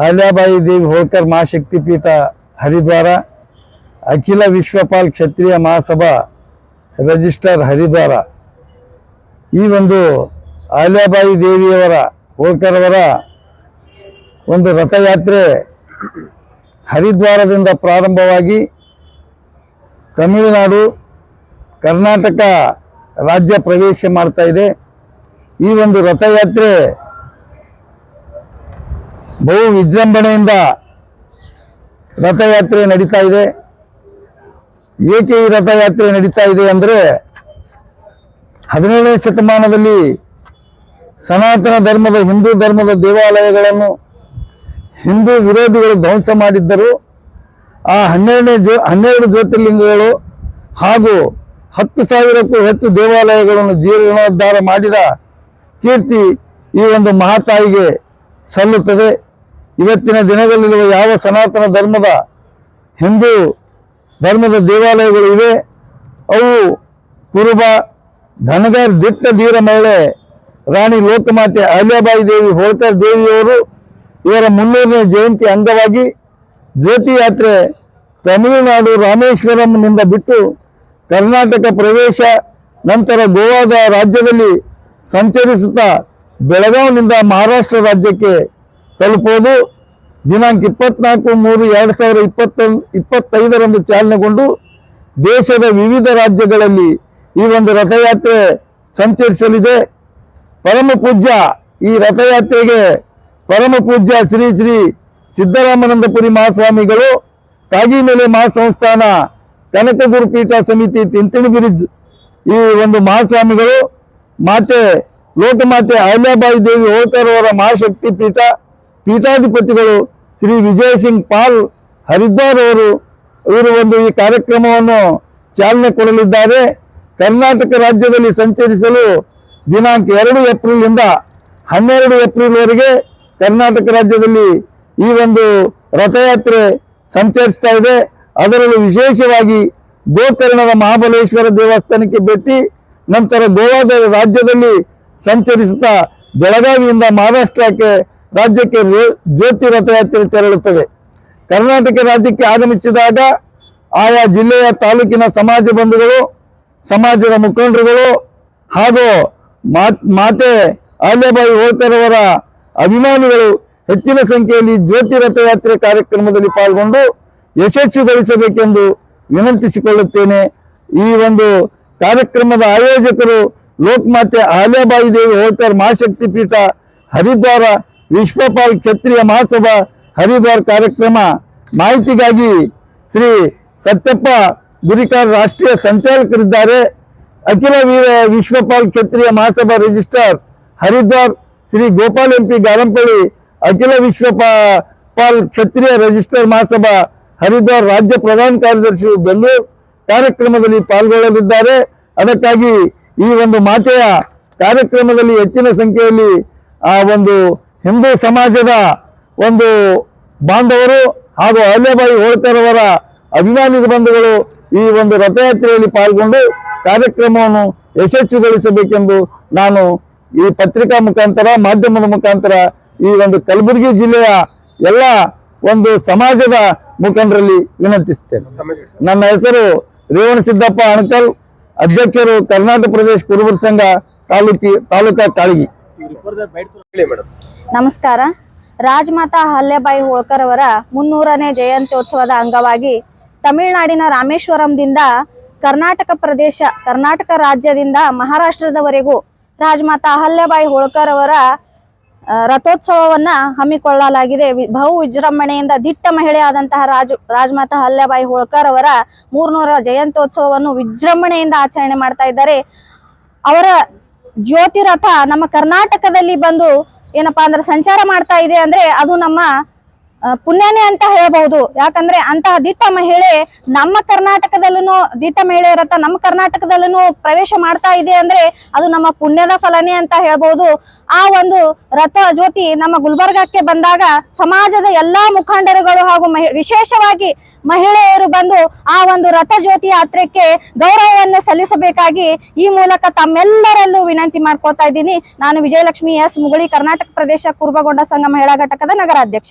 ಅಹಲ್ಯಾಬಾಯಿ ದೇವಿ Holkar ಮಹಾಶಕ್ತಿಪೀಠ Haridwar, Akhila Vishwapal Kshatriya Mahasabha register Haridwar. ಈ ಒಂದು ಅಹಲ್ಯಾಬಾಯಿ ದೇವಿಯವರ, ಹೋಳ್ಕರ್ ಅವರ ಒಂದು ರಥಯಾತ್ರೆ ಹರಿದ್ವಾರದಿಂದ ಪ್ರಾರಂಭವಾಗಿ ತಮಿಳುನಾಡು, ಕರ್ನಾಟಕ ರಾಜ್ಯ ಪ್ರವೇಶ ಮಾಡ್ತಾ ಇದೆ. ಈ ಒಂದು ರಥಯಾತ್ರೆ ಬಹು ವಿಜೃಂಭಣೆಯಿಂದ ರಥಯಾತ್ರೆ ನಡೀತಾ ಇದೆ. ಏಕೆ ಈ ರಥಯಾತ್ರೆ ನಡೀತಾ ಇದೆ ಅಂದರೆ ಹದಿನೇಳನೇ ಶತಮಾನದಲ್ಲಿ ಸನಾತನ ಧರ್ಮದ, ಹಿಂದೂ ಧರ್ಮದ ದೇವಾಲಯಗಳನ್ನು ಹಿಂದೂ ವಿರೋಧಿಗಳು ಧ್ವಂಸ ಮಾಡಿದ್ದರು. ಆ ಹನ್ನೆರಡನೇ ಜ್ಯೋ, ಹನ್ನೆರಡು ಜ್ಯೋತಿರ್ಲಿಂಗಗಳು ಹಾಗೂ ಹತ್ತು ಸಾವಿರಕ್ಕೂ ಹೆಚ್ಚು ದೇವಾಲಯಗಳನ್ನು ಜೀರ್ಣೋದ್ಧಾರ ಮಾಡಿದ ಕೀರ್ತಿ ಈ ಒಂದು ಮಹಾತಾಯಿಗೆ ಸಲ್ಲುತ್ತದೆ. ಇವತ್ತಿನ ದಿನದಲ್ಲಿರುವ ಯಾವ ಸನಾತನ ಧರ್ಮದ ಹಿಂದೂ ಧರ್ಮದ ದೇವಾಲಯಗಳು ಇವೆ, ಅವು ಕುರುಬ ಧನಗರ್ ದಿಟ್ಟ ಧೀರ ಮಹಿಳೆ ರಾಣಿ ಲೋಕಮಾತೆ ಅಹಲ್ಯಾಬಾಯಿ ದೇವಿ, ಹೋಳ್ಕರ್ ದೇವಿಯವರು ಇವರ ಮುನ್ನೂರನೇ ಜಯಂತಿ ಅಂಗವಾಗಿ ಜ್ಯೋತಿ ಯಾತ್ರೆ ತಮಿಳುನಾಡು ರಾಮೇಶ್ವರಂನಿಂದ ಬಿಟ್ಟು ಕರ್ನಾಟಕ ಪ್ರವೇಶ, ನಂತರ ಗೋವಾದ ರಾಜ್ಯದಲ್ಲಿ ಸಂಚರಿಸುತ್ತಾ ಬೆಳಗಾವಿನಿಂದ ಮಹಾರಾಷ್ಟ್ರ ರಾಜ್ಯಕ್ಕೆ ತಲುಪುವುದು ದಿನಾಂಕ ಇಪ್ಪತ್ನಾಲ್ಕು ಮೂರು ಎರಡು ಸಾವಿರ ಇಪ್ಪತ್ತೊಂದು, ಇಪ್ಪತ್ತೈದರಂದು ಚಾಲನೆಗೊಂಡು ದೇಶದ ವಿವಿಧ ರಾಜ್ಯಗಳಲ್ಲಿ ಈ ಒಂದು ರಥಯಾತ್ರೆ ಸಂಚರಿಸಲಿದೆ. ಪರಮ ಪೂಜ್ಯ ಈ ರಥಯಾತ್ರೆಗೆ ಪರಮ ಪೂಜ್ಯ ಶ್ರೀ ಶ್ರೀ ಸಿದ್ದರಾಮನಂದಪುರಿ ಮಹಾಸ್ವಾಮಿಗಳು ಕಾಗಿನೆಲೆ ಮಹಾಸಂಸ್ಥಾನ, ಕನಕಗುರು ಪೀಠ ಸಮಿತಿ, ತಿಂತಿಣಿ ಬ್ರಿಡ್ಜ್ ಈ ಒಂದು ಮಹಾಸ್ವಾಮಿಗಳು, ಮಾತೆ, ಲೋಕಮಾತೆ ಅಹಲ್ಯಾಬಾಯಿ ದೇವಿ ಹೋಳ್ಕರ್ ಅವರ ಮಹಾಶಕ್ತಿ ಪೀಠ ಪೀಠಾಧಿಪತಿಗಳು ಶ್ರೀ ವಿಜಯ್ ಸಿಂಗ್ ಪಾಲ್ ಹರಿದ್ದಾರ್ ಅವರು, ಇವರು ಒಂದು ಈ ಕಾರ್ಯಕ್ರಮವನ್ನು ಚಾಲನೆ ಕೊಡಲಿದ್ದಾರೆ. ಕರ್ನಾಟಕ ರಾಜ್ಯದಲ್ಲಿ ಸಂಚರಿಸಲು ದಿನಾಂಕ ಎರಡು ಏಪ್ರಿಲ್ನಿಂದ ಹನ್ನೆರಡು ಏಪ್ರಿಲ್ವರೆಗೆ ಕರ್ನಾಟಕ ರಾಜ್ಯದಲ್ಲಿ ಈ ಒಂದು ರಥಯಾತ್ರೆ ಸಂಚರಿಸ್ತಾ ಇದೆ. ಅದರಲ್ಲೂ ವಿಶೇಷವಾಗಿ ಗೋಕರ್ಣದ ಮಹಾಬಲೇಶ್ವರ ದೇವಸ್ಥಾನಕ್ಕೆ ಭೇಟಿ, ನಂತರ ಗೋವಾದ ರಾಜ್ಯದಲ್ಲಿ ಸಂಚರಿಸುತ್ತಾ ಬೆಳಗಾವಿಯಿಂದ ಮಹಾರಾಷ್ಟ್ರಕ್ಕೆ ರಾಜ್ಯಕ್ಕೆ ಜ್ಯೋತಿ ರಥಯಾತ್ರೆ ತೆರಳುತ್ತದೆ. ಕರ್ನಾಟಕ ರಾಜ್ಯಕ್ಕೆ ಆಗಮಿಸಿದಾಗ ಆಯಾ ಜಿಲ್ಲೆಯ ತಾಲೂಕಿನ ಸಮಾಜ ಬಂಧುಗಳು, ಸಮಾಜದ ಮುಖಂಡರುಗಳು ಹಾಗೂ ಮಾತ್- ಆಲ್ಯಬಾಯಿ ಹೋಳ್ಕರ್ ಅವರ ಅಭಿಮಾನಿಗಳು ಹೆಚ್ಚಿನ ಸಂಖ್ಯೆಯಲ್ಲಿ ಜ್ಯೋತಿ ರಥಯಾತ್ರೆ ಕಾರ್ಯಕ್ರಮದಲ್ಲಿ ಪಾಲ್ಗೊಂಡು ಯಶಸ್ವಿಗೊಳಿಸಬೇಕೆಂದು ವಿನಂತಿಸಿಕೊಳ್ಳುತ್ತೇನೆ. ಈ ಒಂದು ಕಾರ್ಯಕ್ರಮದ ಆಯೋಜಕರು ಲೋಕಮಾತೆ ಆಲ್ಯಾಬಾಯಿ ದೇವಿ ಹೋಳ್ಕರ್ ಮಹಾಶಕ್ತಿ ಪೀಠ ಹರಿದ್ವಾರ ವಿಶ್ವಪಾಲ್ ಕ್ಷತ್ರಿಯ ಮಹಾಸಭಾ ಹರಿದ್ವಾರ್ ಕಾರ್ಯಕ್ರಮ. ಮಾಹಿತಿಗಾಗಿ ಶ್ರೀ ಸತ್ಯಪ್ಪ ಗುರಿಕಾರ್ ರಾಷ್ಟ್ರೀಯ ಸಂಚಾಲಕರಿದ್ದಾರೆ. Akhila Vishwapal Kshatriya Mahasabha registrar Haridwar, Shri Gopal M P Garampalli, Akhila Vishwapal Kshatriya register Mahasabha Haridwar ರಾಜ್ಯ ಪ್ರಧಾನ ಕಾರ್ಯದರ್ಶಿ ಬೆಂಗಳೂರು ಕಾರ್ಯಕ್ರಮದಲ್ಲಿ ಪಾಲ್ಗೊಳ್ಳಲಿದ್ದಾರೆ. ಅದಕ್ಕಾಗಿ ಈ ಒಂದು ಮಾತೆಯ ಕಾರ್ಯಕ್ರಮದಲ್ಲಿ ಹೆಚ್ಚಿನ ಸಂಖ್ಯೆಯಲ್ಲಿ ಆ ಒಂದು ಹಿಂದೂ ಸಮಾಜದ ಒಂದು ಬಾಂಧವರು ಹಾಗೂ ಅಹಲ್ಯಬಾಯಿ ಹೋಳ್ಕರವರ ಅಭಿಮಾನಿ ಬಂಧುಗಳು ಈ ಒಂದು ರಥಯಾತ್ರೆಯಲ್ಲಿ ಪಾಲ್ಗೊಂಡು ಕಾರ್ಯಕ್ರಮವನ್ನು ಯಶಸ್ವಿಗೊಳಿಸಬೇಕೆಂದು ನಾನು ಈ ಪತ್ರಿಕಾ ಮುಖಾಂತರ, ಮಾಧ್ಯಮದ ಮುಖಾಂತರ ಈ ಒಂದು ಕಲಬುರಗಿ ಜಿಲ್ಲೆಯ ಎಲ್ಲ ಒಂದು ಸಮಾಜದ ಮುಖಂಡರಲ್ಲಿ ವಿನಂತಿಸುತ್ತೇನೆ. ನನ್ನ ಹೆಸರು ರೇವಣ ಸಿದ್ದಪ್ಪ ಅಣಕಲ್, ಅಧ್ಯಕ್ಷರು ಕರ್ನಾಟಕ ಪ್ರದೇಶ ಕುರುಬರ ಸಂಘ ತಾಲೂಕಿ, ತಾಲೂಕಾ ಕಾಳಗಿ. ನಮಸ್ಕಾರ. ರಾಜಮಾತಾ ಹಲ್ಲೆಬಾಯಿ ಹೋಳ್ಕರ್ ಅವರ ಮುನ್ನೂರನೇ ಜಯಂತ್ಯೋತ್ಸವದ ಅಂಗವಾಗಿ ತಮಿಳುನಾಡಿನ ರಾಮೇಶ್ವರಂದಿಂದ ಕರ್ನಾಟಕ ಪ್ರದೇಶ, ಕರ್ನಾಟಕ ರಾಜ್ಯದಿಂದ ಮಹಾರಾಷ್ಟ್ರದವರೆಗೂ ರಾಜಮಾತಾ ಹಲ್ಲೆಬಾಯಿ ಹೋಳ್ಕರ್ ಅವರ ರಥೋತ್ಸವವನ್ನ ಹಮ್ಮಿಕೊಳ್ಳಲಾಗಿದೆ. ಬಹು ವಿಜೃಂಭಣೆಯಿಂದ ದಿಟ್ಟ ಮಹಿಳೆಯಾದಂತಹ ರಾಜ, ರಾಜಮಾತಾ ಹಲ್ಲೆಬಾಯಿ ಹೋಳ್ಕರ್ ಅವರ ಮೂರ್ನೂರ ಜಯಂತ್ಯೋತ್ಸವವನ್ನು ವಿಜೃಂಭಣೆಯಿಂದ ಆಚರಣೆ ಮಾಡ್ತಾ ಇದ್ದಾರೆ. ಅವರ ಜ್ಯೋತಿ ರಥ ನಮ್ಮ ಕರ್ನಾಟಕದಲ್ಲಿ ಬಂದು ಏನಪ್ಪಾ ಅಂದ್ರೆ ಸಂಚಾರ ಮಾಡ್ತಾ ಇದೆ ಅಂದ್ರೆ ಅದು ನಮ್ಮ ಪುಣ್ಯನೇ ಅಂತ ಹೇಳಬಹುದು. ಯಾಕಂದ್ರೆ ಅಂತಹ ದಿಟ್ಟ ಮಹಿಳೆ ನಮ್ಮ ಕರ್ನಾಟಕದಲ್ಲೂ ದಿಟ್ಟ ಮಹಿಳೆ ರಥ ನಮ್ಮ ಕರ್ನಾಟಕದಲ್ಲೂ ಪ್ರವೇಶ ಮಾಡ್ತಾ ಇದೆ ಅಂದ್ರೆ ಅದು ನಮ್ಮ ಪುಣ್ಯದ ಫಲನೇ ಅಂತ ಹೇಳ್ಬಹುದು. ಆ ಒಂದು ರಥ ಜ್ಯೋತಿ ನಮ್ಮ ಗುಲ್ಬರ್ಗಕ್ಕೆ ಬಂದಾಗ ಸಮಾಜದ ಎಲ್ಲಾ ಮುಖಂಡರುಗಳು ಹಾಗೂ ವಿಶೇಷವಾಗಿ ಮಹಿಳೆಯರು ಬಂದು ಆ ಒಂದು ರಥ ಜ್ಯೋತಿ ಯಾತ್ರೆಗೆ ಗೌರವವನ್ನು ಸಲ್ಲಿಸಬೇಕಾಗಿ ಈ ಮೂಲಕ ತಮ್ಮೆಲ್ಲರಲ್ಲೂ ವಿನಂತಿ ಮಾಡ್ಕೋತಾ ಇದ್ದೀನಿ. ನಾನು ವಿಜಯಲಕ್ಷ್ಮಿ ಎಸ್ ಮುಗುಳಿ, ಕರ್ನಾಟಕ ಪ್ರದೇಶ ಕುರುಬಗೊಂಡ ಸಂಘ ಮಹಿಳಾ ಘಟಕದ ನಗರಾಧ್ಯಕ್ಷ